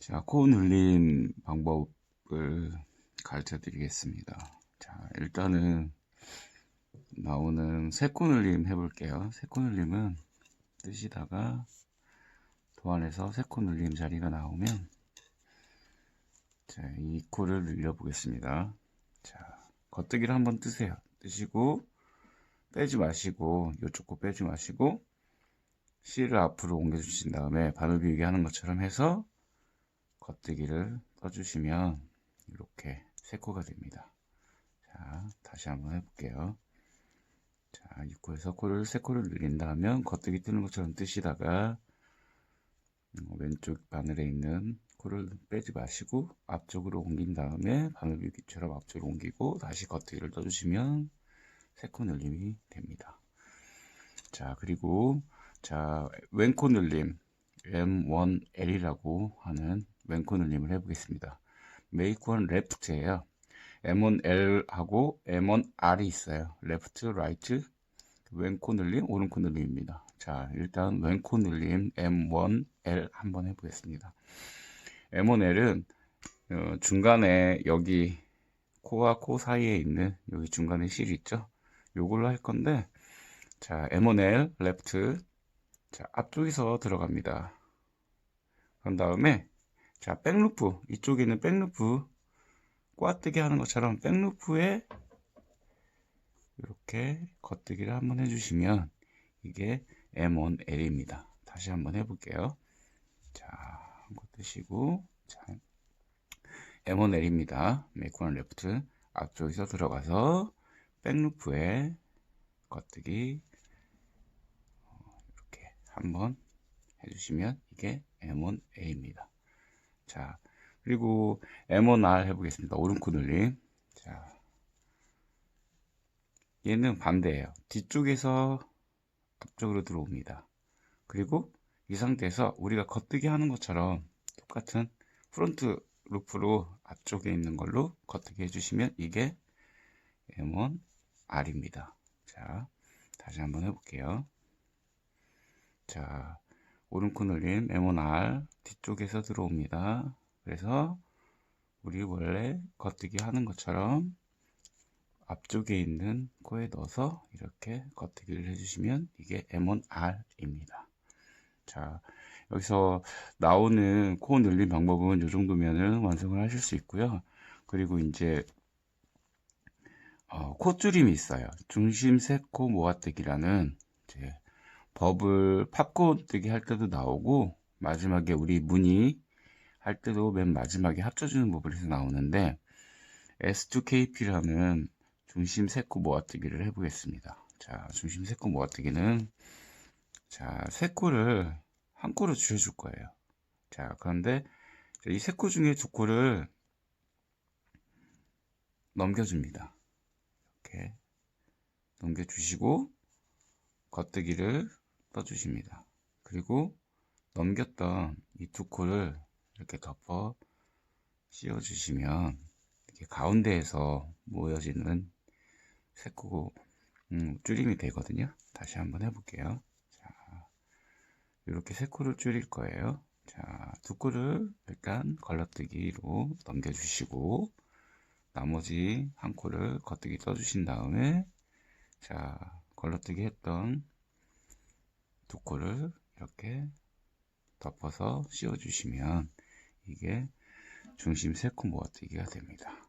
자, 코 눌림 방법을 가르쳐 드리겠습니다. 자, 일단은 나오는 세코 눌림 해볼게요. 세코 눌림은 뜨시다가 도안에서 세코 눌림 자리가 나오면 자, 이 코를 늘려 보겠습니다. 자, 겉뜨기를 한번 뜨세요. 뜨시고 빼지 마시고 이쪽 코 빼지 마시고 실을 앞으로 옮겨 주신 다음에 바늘 비우기 하는 것처럼 해서 겉뜨기를 떠주시면 이렇게 세 코가 됩니다. 자, 다시 한번 해볼게요. 자, 6코에서 코를 세 코를 늘린 다면 겉뜨기 뜨는 것처럼 뜨시다가 어, 왼쪽 바늘에 있는 코를 빼지 마시고 앞쪽으로 옮긴 다음에 바늘 비우기처럼 앞쪽으로 옮기고 다시 겉뜨기를 떠주시면 세코 늘림이 됩니다. 자, 그리고 자, 왼코 늘림 M1L이라고 하는 왼코 늘림을 해보겠습니다. 메이크원 레프트예요. M1L하고 M1R이 있어요. 레프트, 라이트, 왼코 늘림, 오른코 늘림입니다. 자, 일단 왼코 늘림 M1L 한번 해보겠습니다. M1L은 어, 중간에 여기 코와 코 사이에 있는 여기 중간에 실이 있죠. 요걸로 할 건데 자, M1L 레프트 자, 앞쪽에서 들어갑니다. 그런 다음에 자, 백루프 이쪽에 있는 백루프 꽈뜨기 하는 것처럼 백루프에 이렇게 겉뜨기를 한번 해주시면 이게 M1L입니다. 다시 한번 해볼게요. 자, 한번 뜨시고 자, M1L입니다. 메이크원 레프트 앞쪽에서 들어가서 백루프에 겉뜨기 어, 이렇게 한번 해주시면 이게 M1A입니다. 자, 그리고 M1R 해보겠습니다. 오른코 늘림. 자, 얘는 반대예요. 뒤쪽에서 앞쪽으로 들어옵니다. 그리고 이 상태에서 우리가 겉뜨기 하는 것처럼 똑같은 프론트 루프로 앞쪽에 있는 걸로 겉뜨기 해주시면 이게 M1R입니다. 자, 다시 한번 해볼게요. 자, 오른코 늘림 M1R 뒤쪽에서 들어옵니다. 그래서 우리 원래 겉뜨기 하는 것처럼 앞쪽에 있는 코에 넣어서 이렇게 겉뜨기를 해주시면 이게 M1R입니다. 자, 여기서 나오는 코 늘림 방법은 이 정도면은 완성을 하실 수 있고요. 그리고 이제 어, 콧줄임이 있어요. 중심 세코 모아뜨기라는 이제 버블 팝콘 뜨기 할 때도 나오고 마지막에 우리 무늬 할 때도 맨 마지막에 합쳐주는 부분에서 나오는데 S2KP라는 중심 세코 모아뜨기를 해보겠습니다. 자, 중심 세코 모아뜨기는 자, 세 코를 한 코로 줄여줄 거예요. 자, 그런데 이 세코 중에 두 코를 넘겨줍니다. 이렇게 넘겨주시고 겉뜨기를 떠주십니다. 그리고 넘겼던 이 두 코를 이렇게 덮어 씌워주시면 이렇게 가운데에서 모여지는 세코 음, 줄임이 되거든요. 다시 한번 해볼게요. 자, 이렇게 세 코를 줄일 거예요. 자, 두 코를 일단 걸러뜨기로 넘겨주시고 나머지 한 코를 겉뜨기 떠주신 다음에 자, 걸러뜨기 했던 두 코를 이렇게 덮어서 씌워주시면 이게 중심 세코 모아뜨기가 됩니다.